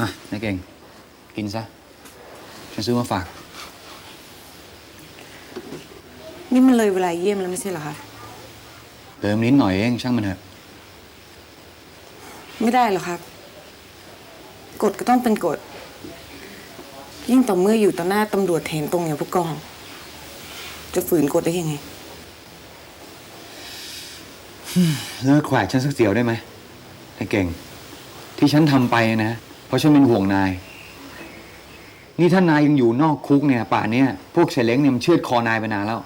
นะเก่ง กินซะ ฉันซื้อมาฝาก นี่มันเลยเวลาเยี่ยมแล้วไม่ใช่เหรอคะ เติมนิดหน่อยเอง ช่างมันเถอะ ไม่ได้หรอกครับกฎก็ต้องเป็นกฎ ยิ่งต่อเมื่ออยู่ต่อหน้าตำรวจเห็นตรงอย่างผู้กอง จะฝืนกฎได้ยังไง เลิกแขวะฉันสักเสียวได้ไหมไอ้เก่ง ที่ฉันทำไปนะ เพราะฉันเป็นห่วงนาย นี่ถ้านายยังอยู่นอกคุกเนี่ย ป่านเนี้ยพวกเฉลงเนี่ยมันเชือดคอนายไปนานแล้ว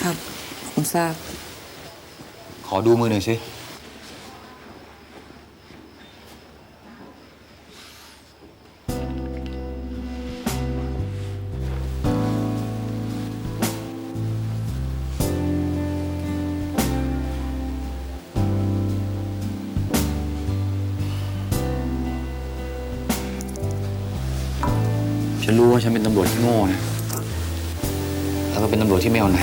ครับ ผมทราบ ขอดูมือหน่อยสิ ฉันรู้ว่าฉันเป็นตำรวจที่โง่นะ แล้วก็เป็นตำรวจที่ไม่เอาไหน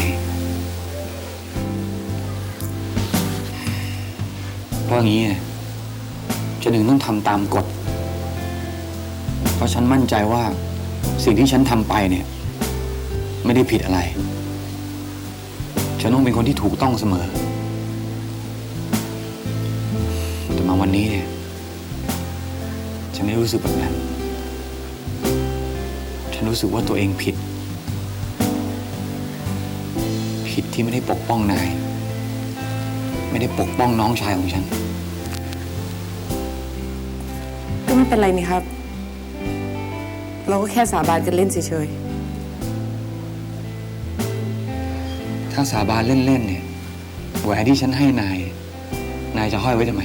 เพราะอย่างนี้ไงฉันถึงต้องทำตามกฎ เพราะฉันมั่นใจว่าสิ่งที่ฉันทำไปเนี่ย ไม่ได้ผิดอะไร ฉันต้องเป็นคนที่ถูกต้องเสมอ แต่มาวันนี้เนี่ย ฉันไม่รู้สึกแบบนั้น ฉันรู้สึกว่าตัวเองผิด ผิดที่ไม่ได้ปกป้องนาย ไม่ได้ปกป้องน้องชายของฉัน ก็ไม่เป็นไรนี่ครับ เราก็แค่สาบานกันเล่นเฉยถ้าสาบานเล่น ๆ เนี่ยแหวนที่ฉันให้นาย นายจะห้อยไว้ทำไม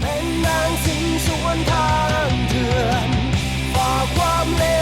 เป็นนางสิงสวนทางเถื่อนฝาก ความเลว